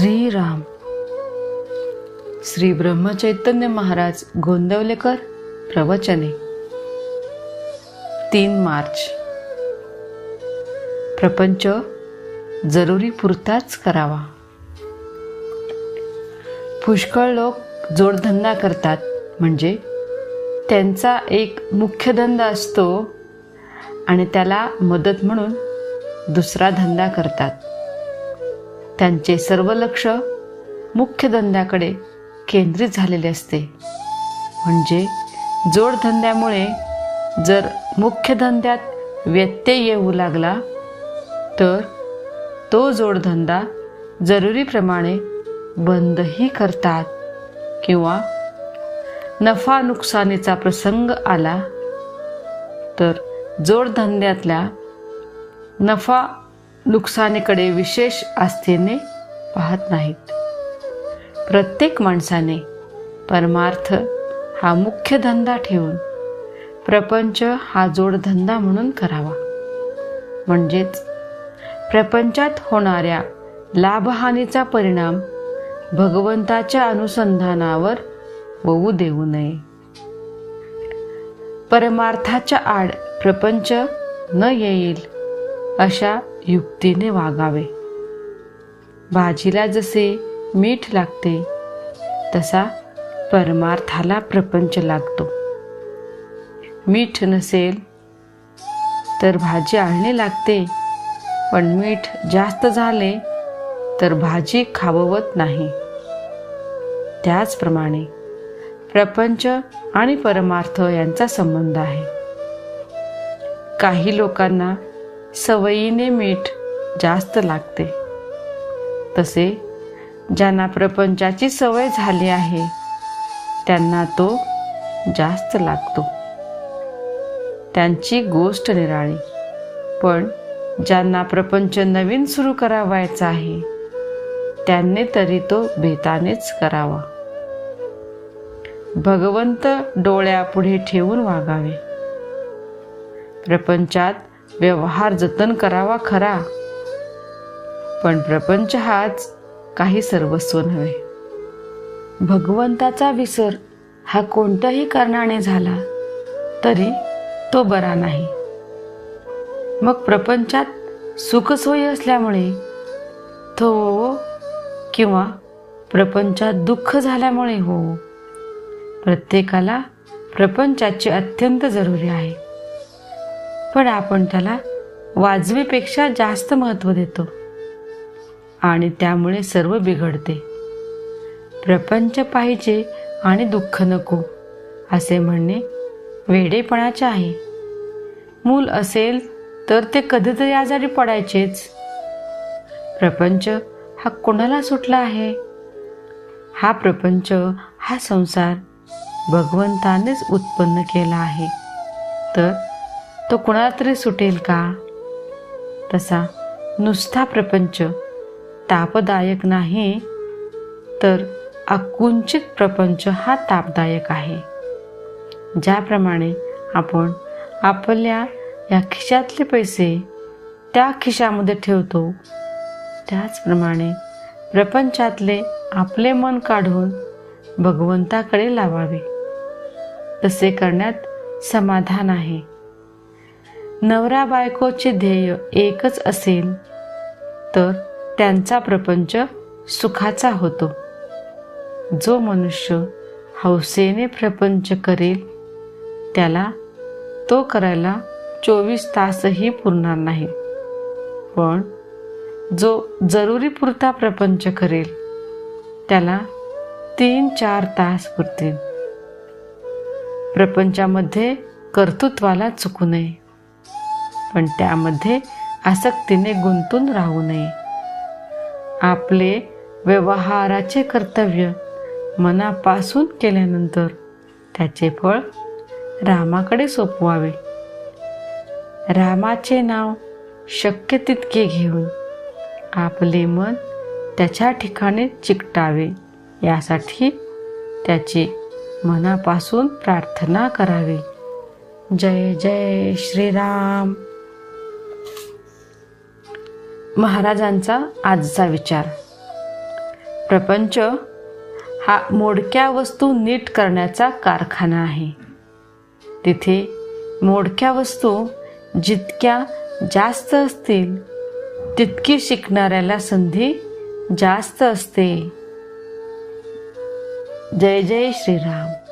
श्रीराम. श्री ब्रह्मचैतन्य महाराज गोंदवलेकर प्रवचने. तीन मार्च. प्रपंच जरुरी पुरताच करावा. पुष्कळ लोक जोडधंदा करतात म्हणजे त्यांचा एक मुख्य धंदा असतो आणि त्याला मदत म्हणून दुसरा धंदा करतात. त्यांचे सर्व लक्ष मुख्य धंद्याकडे केंद्रित झालेले असते. म्हणजे जोडधंद्यामुळे जर मुख्य धंद्यात व्यत्यय येऊ लागला तर तो जोडधंदा जरुरीप्रमाणे बंदही करतात किंवा नफा नुकसानीचा प्रसंग आला तर जोडधंद्यातल्या नफा नुकसानीकडे विशेष आस्थेने पाहत नाहीत. प्रत्येक माणसाने परमार्थ हा मुख्य धंदा ठेवून प्रपंच हा जोडधंदा म्हणून करावा. म्हणजेच प्रपंचात होणाऱ्या लाभहानीचा परिणाम भगवंताच्या अनुसंधानावर होऊ देऊ नये. परमार्थाच्या आड प्रपंच न येईल अशा युक्तीने वागावे. भाजीला जसे मीठ लागते तसा परमार्थाला प्रपंच लागतो. मीठ नसेल तर भाजी आणणे लागते पण मीठ जास्त झाले तर भाजी खाववत नाही. त्याचप्रमाणे प्रपंच आणि परमार्थ यांचा संबंध आहे. काही लोकांना सवयीने मीठ जास्त लागते. तसे ज्यांना प्रपंचाची सवय झाली आहे त्यांना तो जास्त लागतो. त्यांची गोष्ट निराळी. पण ज्यांना प्रपंच नवीन सुरू करावायचा आहे त्यांनी तरी तो बेतानेच करावा. भगवंत डोळ्यापुढे ठेवून वागावे. प्रपंचात व्यवहार जतन करावा खरा. पण प्रपंच हाच काही सर्वस्व नव्हे. भगवंताचा विसर हा कोणत्याही कारणाने झाला तरी तो बरा नाही. मग प्रपंचात सुखसोयी असल्यामुळे तो हो किंवा प्रपंचात दुःख झाल्यामुळे हो प्रत्येकाला प्रपंचाची अत्यंत जरुरी आहे. पण आपण त्याला वाजवीपेक्षा जास्त महत्त्व देतो. आणि त्यामुळे सर्व बिघडते. प्रपंच पाहिजे आणि दुःख नको असे म्हणणे वेडेपणाचे आहे. मूल असेल तर ते कधीतरी आजारी पडायचेच. प्रपंच हा कोणाला सुटला आहे? हा प्रपंच हा संसार भगवंतानेच उत्पन्न केला आहे. तर तो कुणाला तरी सुटेल का? तसा नुसता प्रपंच तापदायक नाही तर अकुंचित प्रपंच हा तापदायक आहे. ज्याप्रमाणे आपण आपल्या या खिशातले पैसे त्या खिशामध्ये ठेवतो त्याचप्रमाणे प्रपंचातले आपले मन काढून भगवंताकडे लावावे. तसे करण्यात समाधान आहे. नवरा बायकोचे ध्येय एकच असेल तर त्यांचा प्रपंच सुखाचा होतो. जो मनुष्य हौसेने प्रपंच करेल त्याला तो करायला चोवीस तासही पुरणार नाही. पण जो जरुरी पुरता प्रपंच करेल त्याला तीन चार तास पुरतील. प्रपंचामध्ये कर्तृत्वाला चुकू नये. पण त्यामध्ये आसक्तीने गुंतून राहू नये. आपले व्यवहाराचे कर्तव्य मनापासून केल्यानंतर त्याचे फळ रामाकडे सोपवावे. रामाचे नाव शक्य तितके घेऊन आपले मन त्याच्या ठिकाणी चिकटावे यासाठी त्याची मनापासून प्रार्थना करावी. जय जय श्रीराम. महाराजांचा आजचा विचार. प्रपंच हा मोडक्या वस्तू नीट करण्याचा कारखाना आहे. तिथे मोडक्या वस्तू जितक्या जास्त असतील तितकी शिकणाऱ्याला संधी जास्त असते. जय जय श्रीराम.